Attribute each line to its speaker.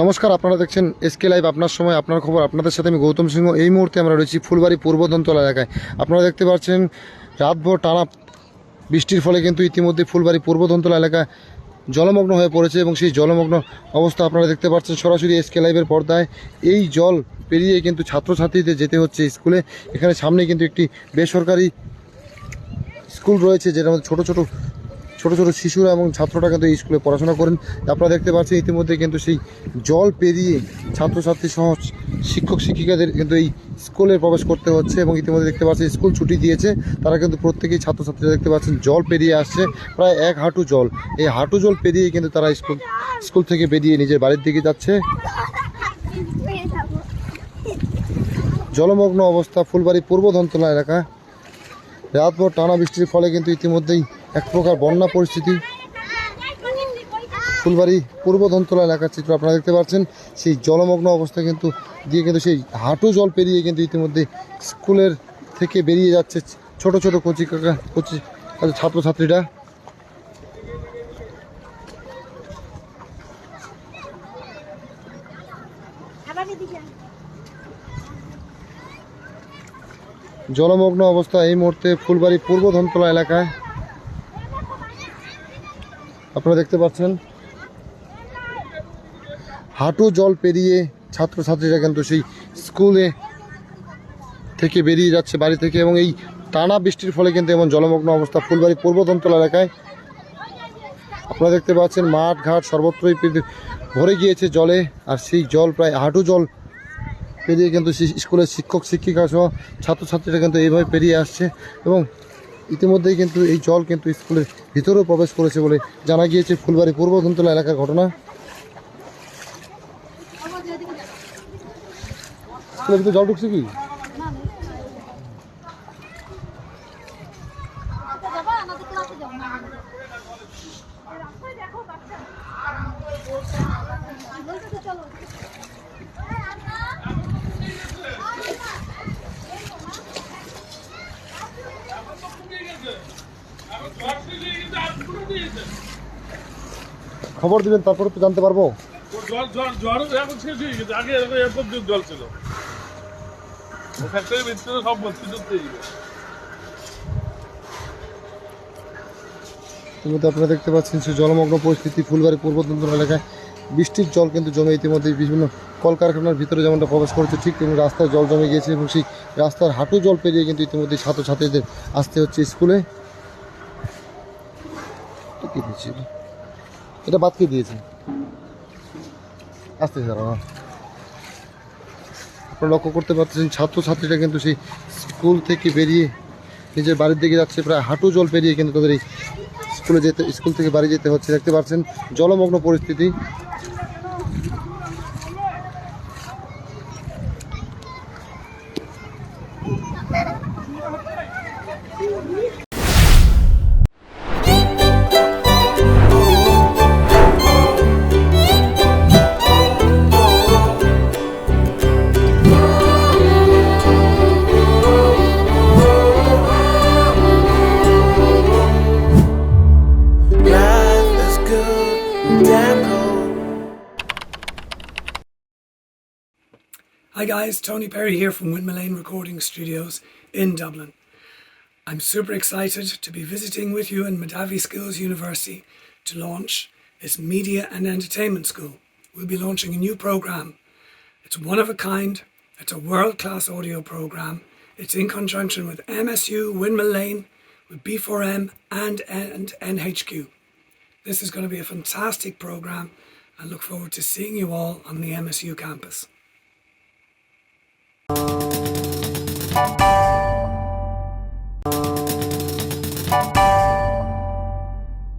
Speaker 1: নমস্কার, আপনারা দেখছেন এসকে লাইভ। আপনার সময়, আপনার খবর, আপনাদের সাথে আমি গৌতম সিংহ। এই মুহূর্তে আমরা রয়েছি ফুলবাড়ি পূর্বদন্তলা এলাকায়। আপনারা দেখতে পাচ্ছেন, রাতভর টানা বৃষ্টির ফলে কিন্তু ইতিমধ্যে ফুলবাড়ি পূর্বদন্তলা এলাকা জলমগ্ন হয়ে পড়েছে এবং সেই জলমগ্ন অবস্থা আপনারা দেখতে পাচ্ছেন সরাসরি এসকে লাইভের পর্দায়। এই জল পেরিয়ে কিন্তু ছাত্রছাত্রীদের যেতে হচ্ছে স্কুলে। এখানে সামনে কিন্তু একটি বেসরকারি স্কুল রয়েছে, যেটার মধ্যে ছোটো ছোটো ছোটো ছোটো শিশুরা এবং ছাত্ররা কিন্তু এই স্কুলে পড়াশোনা করেন। আপনারা দেখতে পাচ্ছেন ইতিমধ্যে কিন্তু সেই জল পেরিয়ে ছাত্রছাত্রী সহ শিক্ষক শিক্ষিকাদের কিন্তু এই স্কুলে প্রবেশ করতে হচ্ছে এবং ইতিমধ্যে দেখতে পাচ্ছেন স্কুল ছুটি দিয়েছে। তারা কিন্তু প্রত্যেকেই ছাত্রছাত্রীরা দেখতে পাচ্ছেন জল পেরিয়ে আসছে, প্রায় এক হাঁটু জল। এই হাঁটু জল পেরিয়ে কিন্তু তারা স্কুল স্কুল থেকে বেরিয়ে নিজের বাড়ির দিকে যাচ্ছে। জলমগ্ন অবস্থা ফুলবাড়ি পূর্ব ধন্তলা এলাকা। রাতভর টানা বৃষ্টির ফলে কিন্তু ইতিমধ্যেই এক প্রকার বন্যা পরিস্থিতি। ফুলবাড়ি পূর্ব ধন্তলা এলাকার চিত্র আপনারা দেখতে পাচ্ছেন। সেই জলমগ্ন অবস্থা কিন্তু দিয়ে কিন্তু সেই হাঁটু জল পেরিয়ে কিন্তু ইতিমধ্যে স্কুলের থেকে বেরিয়ে যাচ্ছে ছোট ছোট কচি কাকা, কচি ছাত্রছাত্রীরা। জলমগ্ন অবস্থা এই মুহূর্তে ফুলবাড়ি পূর্ব ধনতলা এলাকায়। আপনারা দেখতে পাচ্ছেন, হাঁটু জল পেরিয়ে ছাত্রছাত্রীরা কিন্তু সেই স্কুলে থেকে বেরিয়ে যাচ্ছে বাড়ি থেকে এবং এই টানা বৃষ্টির ফলে কিন্তু এমন জলমগ্ন অবস্থা ফুলবাড়ি পূর্ব ধনতলা এলাকায়। আপনারা দেখতে পাচ্ছেন, মাঠ, ঘাট সর্বত্রই ভরে গিয়েছে জলে আর সেই জল প্রায় হাঁটু জল পেরিয়ে কিন্তু শি- স্কুলের শিক্ষক, শিক্ষিকা সহ ছাত্রছাত্রীরা কিন্তু এইভাবে পেরিয়ে আসছে এবং ইতিমধ্যেই কিন্তু এই জল কিন্তু স্কুলের ভিতরেও প্রবেশ করেছে বলে জানা গিয়েছে ফুলবাড়ি পূর্ব ধুমতলা এলাকার ঘটনা। স্কুলের ভিতরে জল ঢুকছে কি? খবর দিবেন তারপরে তো জানতে পারব।
Speaker 2: জল জল জল এখন শেষ হয়ে গেছে আগে এরকম এরকম জল ছিল। ফ্যাক্টরির ভিতরে সব ভর্তি ঢুকতে
Speaker 1: ইতিমধ্যে আপনারা দেখতে পাচ্ছেন সে জলমগ্ন পরিস্থিতি ফুলবাড়ি পূর্ব ধনতলা এলাকায়। বৃষ্টির জল কিন্তু জমে ইতিমধ্যে বিভিন্ন কলকারখানার ভিতরে যেমনটা প্রবেশ করেছে ঠিক তেমনি রাস্তায় জল জমে গিয়েছে এবং সেই রাস্তার হাঁটু জল পেরিয়ে কিন্তু ইতিমধ্যে ছাত্রছাত্রীদের আসতে হচ্ছে স্কুলে। এটা বাদ দিয়েছে? আসতে যারা আপনারা লক্ষ্য করতে পারছেন ছাত্রছাত্রীরা কিন্তু সেই স্কুল থেকে বেরিয়ে নিজের বাড়ির দিকে যাচ্ছে, প্রায় হাঁটু জল পেরিয়ে কিন্তু তাদের এই স্কুলে যেতে, স্কুল থেকে বাড়ি যেতে হচ্ছে। দেখতে পাচ্ছেন, জলমগ্ন পরিস্থিতি।
Speaker 3: Hi guys, Tony Perry here from Windmill Lane Recording Studios in Dublin. I'm super excited to be visiting with you in Madavi Skills University to launch this media and entertainment school. We'll be launching a new program. It's one of a kind, it's a world class audio program. It's in conjunction with MSU, Windmill Lane, with B4M, and, and NHQ. This is going to be a fantastic program and look forward to seeing you all on the MSU campus.